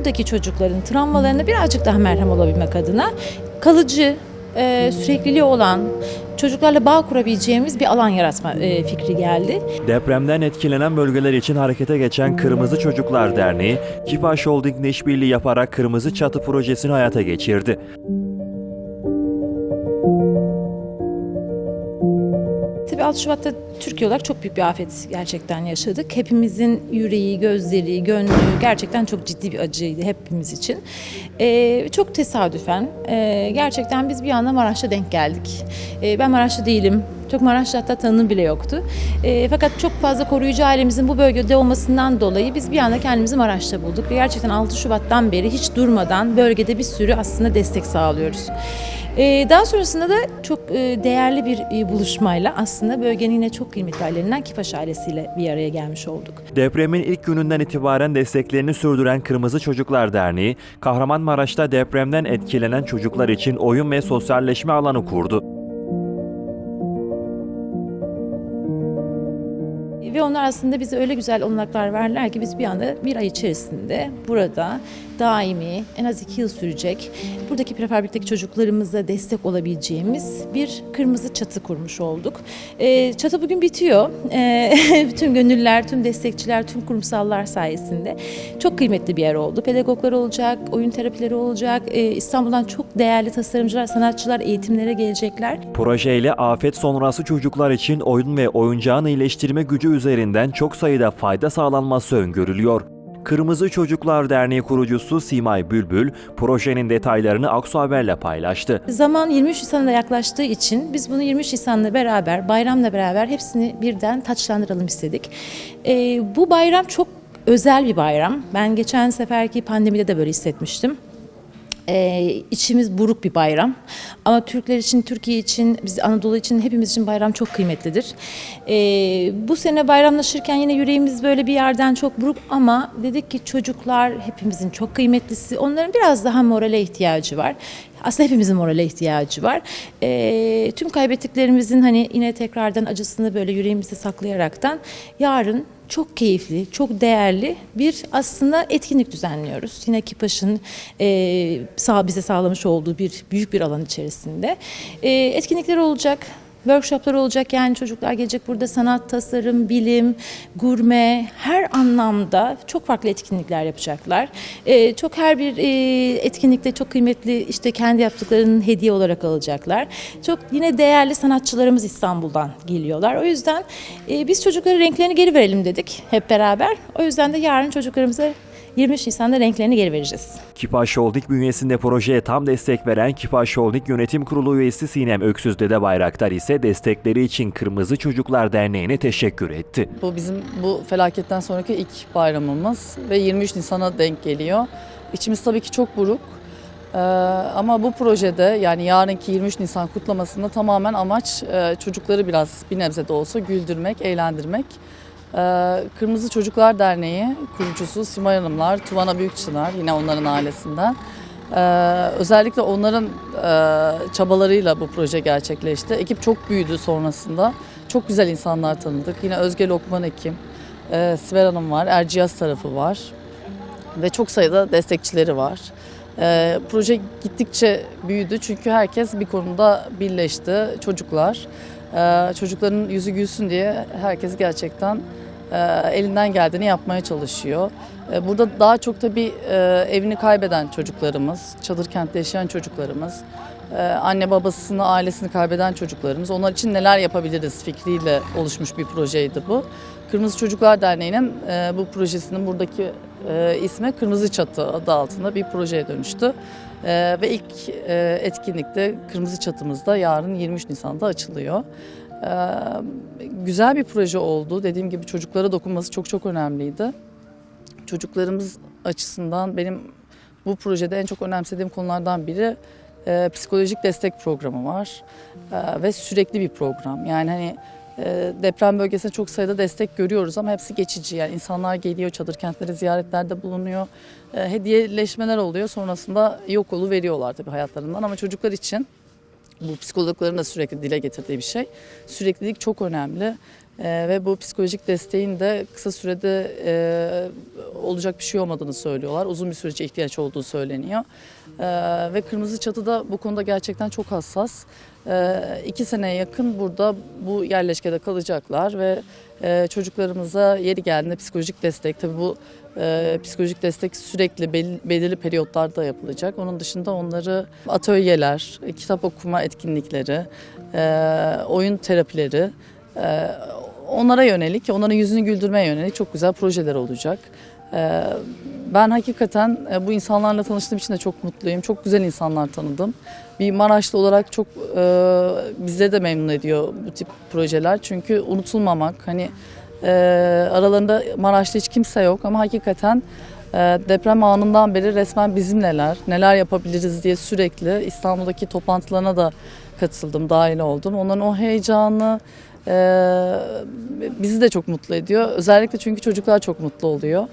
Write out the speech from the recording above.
buradaki çocukların travmalarına birazcık daha merhem olabilmek adına kalıcı, e, sürekliliği olan, çocuklarla bağ kurabileceğimiz bir alan yaratma e, fikri geldi. Depremden etkilenen bölgeler için harekete geçen Kırmızı Çocuklar Derneği, Kifaş Holding'le işbirliği yaparak Kırmızı Çatı projesini hayata geçirdi. 6 Şubat'ta Türkiye olarak çok büyük bir afet gerçekten yaşadık. Hepimizin yüreği, gözleri, gönlü gerçekten çok ciddi bir acıydı hepimiz için. Ee, çok tesadüfen e, gerçekten biz bir anda Maraş'a denk geldik. Ee, ben Maraşlı değilim. Çok hatta tanımım bile yoktu. Ee, fakat çok fazla koruyucu ailemizin bu bölgede olmasından dolayı biz bir anda kendimizi Maraş'ta bulduk. Ve gerçekten 6 Şubat'tan beri hiç durmadan bölgede bir sürü aslında destek sağlıyoruz. Ee, daha sonrasında da çok e, değerli bir e, buluşmayla aslında bölgenin yine çok kıymetli ailelerinden Kifaş ailesiyle bir araya gelmiş olduk. Depremin ilk gününden itibaren desteklerini sürdüren Kırmızı Çocuklar Derneği, Kahramanmaraş'ta depremden etkilenen çocuklar için oyun ve sosyalleşme alanı kurdu. Onlar aslında bize öyle güzel olanaklar verdiler ki biz bir anda bir ay içerisinde burada daimi en az iki yıl sürecek buradaki prefabrikteki çocuklarımıza destek olabileceğimiz bir kırmızı çatı kurmuş olduk. Ee, çatı bugün bitiyor. Ee, tüm gönüllüler, tüm destekçiler, tüm kurumsallar sayesinde çok kıymetli bir yer oldu. Pedagoglar olacak, oyun terapileri olacak. Ee, İstanbul'dan çok değerli tasarımcılar, sanatçılar eğitimlere gelecekler. Projeyle afet sonrası çocuklar için oyun ve oyuncağın iyileştirme gücü üzerinden çok sayıda fayda sağlanması öngörülüyor. Kırmızı Çocuklar Derneği kurucusu Simay Bülbül, projenin detaylarını Aksu Haber'le paylaştı. Zaman 23 Nisan'a yaklaştığı için biz bunu 23 Nisan'la beraber, bayramla beraber hepsini birden taçlandıralım istedik. Ee, bu bayram çok özel bir bayram. Ben geçen seferki pandemide de böyle hissetmiştim. Ee, içimiz buruk bir bayram. Ama Türkler için, Türkiye için, biz Anadolu için, hepimiz için bayram çok kıymetlidir. Ee, bu sene bayramlaşırken yine yüreğimiz böyle bir yerden çok buruk ama dedik ki çocuklar hepimizin çok kıymetlisi. Onların biraz daha morale ihtiyacı var. Aslında hepimizin morale ihtiyacı var. Ee, tüm kaybettiklerimizin hani yine tekrardan acısını böyle yüreğimizde saklayaraktan yarın çok keyifli, çok değerli bir aslında etkinlik düzenliyoruz. Yine Kipaş'ın e, sağ bize sağlamış olduğu bir büyük bir alan içerisinde. E, etkinlikler olacak. Workshoplar olacak yani çocuklar gelecek burada sanat, tasarım, bilim, gurme her anlamda çok farklı etkinlikler yapacaklar. Ee, çok her bir e, etkinlikte çok kıymetli işte kendi yaptıklarının hediye olarak alacaklar. Çok yine değerli sanatçılarımız İstanbul'dan geliyorlar. O yüzden e, biz çocuklara renklerini geri verelim dedik hep beraber. O yüzden de yarın çocuklarımıza 23 Nisan'da renklerini geri vereceğiz. Kipaş Holding bünyesinde projeye tam destek veren Kipaş Holding Yönetim Kurulu üyesi Sinem Öksüz Dede Bayraktar ise destekleri için Kırmızı Çocuklar Derneği'ne teşekkür etti. Bu bizim bu felaketten sonraki ilk bayramımız ve 23 Nisan'a denk geliyor. İçimiz tabii ki çok buruk. Ee, ama bu projede yani yarınki 23 Nisan kutlamasında tamamen amaç e, çocukları biraz bir nebze de olsa güldürmek, eğlendirmek. Ee, Kırmızı Çocuklar Derneği kurucusu Simay Hanımlar, Tuvana Büyükçınar yine onların ailesinden. Ee, özellikle onların e, çabalarıyla bu proje gerçekleşti. Ekip çok büyüdü sonrasında. Çok güzel insanlar tanıdık. Yine Özge Lokman Ekim, e, Sibel Hanım var, Erciyes tarafı var ve çok sayıda destekçileri var. Ee, proje gittikçe büyüdü çünkü herkes bir konuda birleşti. Çocuklar, Ee, çocukların yüzü gülsün diye herkes gerçekten e, elinden geldiğini yapmaya çalışıyor. Ee, burada daha çok tabii e, evini kaybeden çocuklarımız, çadır kentte yaşayan çocuklarımız, e, anne babasını, ailesini kaybeden çocuklarımız. Onlar için neler yapabiliriz fikriyle oluşmuş bir projeydi bu. Kırmızı Çocuklar Derneği'nin e, bu projesinin buradaki e, ismi Kırmızı Çatı adı altında bir projeye dönüştü. E, ve ilk e, etkinlikte Kırmızı Çatımızda yarın 23 Nisan'da açılıyor. E, güzel bir proje oldu. Dediğim gibi çocuklara dokunması çok çok önemliydi. Çocuklarımız açısından benim bu projede en çok önemsediğim konulardan biri e, psikolojik destek programı var E, ve sürekli bir program. Yani hani deprem bölgesinde çok sayıda destek görüyoruz ama hepsi geçici. Yani insanlar geliyor, çadır kentleri ziyaretlerde bulunuyor, e, hediyeleşmeler oluyor. Sonrasında yok veriyorlar tabii hayatlarından ama çocuklar için bu psikologların da sürekli dile getirdiği bir şey. Süreklilik çok önemli. Ee, ve bu psikolojik desteğin de kısa sürede e, olacak bir şey olmadığını söylüyorlar. Uzun bir sürece ihtiyaç olduğu söyleniyor. Ee, ve Kırmızı Çatı da bu konuda gerçekten çok hassas. Ee, iki seneye yakın burada bu yerleşkede kalacaklar ve e, çocuklarımıza yeri geldiğinde psikolojik destek, tabii bu e, psikolojik destek sürekli belirli periyotlarda yapılacak. Onun dışında onları atölyeler, kitap okuma etkinlikleri, e, oyun terapileri, onlara yönelik, onların yüzünü güldürmeye yönelik çok güzel projeler olacak. Ben hakikaten e, bu insanlarla tanıştığım için de çok mutluyum. Çok güzel insanlar tanıdım. Bir Maraşlı olarak çok e, bizleri de memnun ediyor bu tip projeler. Çünkü unutulmamak, hani e, aralarında Maraşlı hiç kimse yok ama hakikaten e, deprem anından beri resmen bizimleler, neler yapabiliriz diye sürekli İstanbul'daki toplantılarına da katıldım, dahil oldum. Onların o heyecanı e, bizi de çok mutlu ediyor. Özellikle çünkü çocuklar çok mutlu oluyor.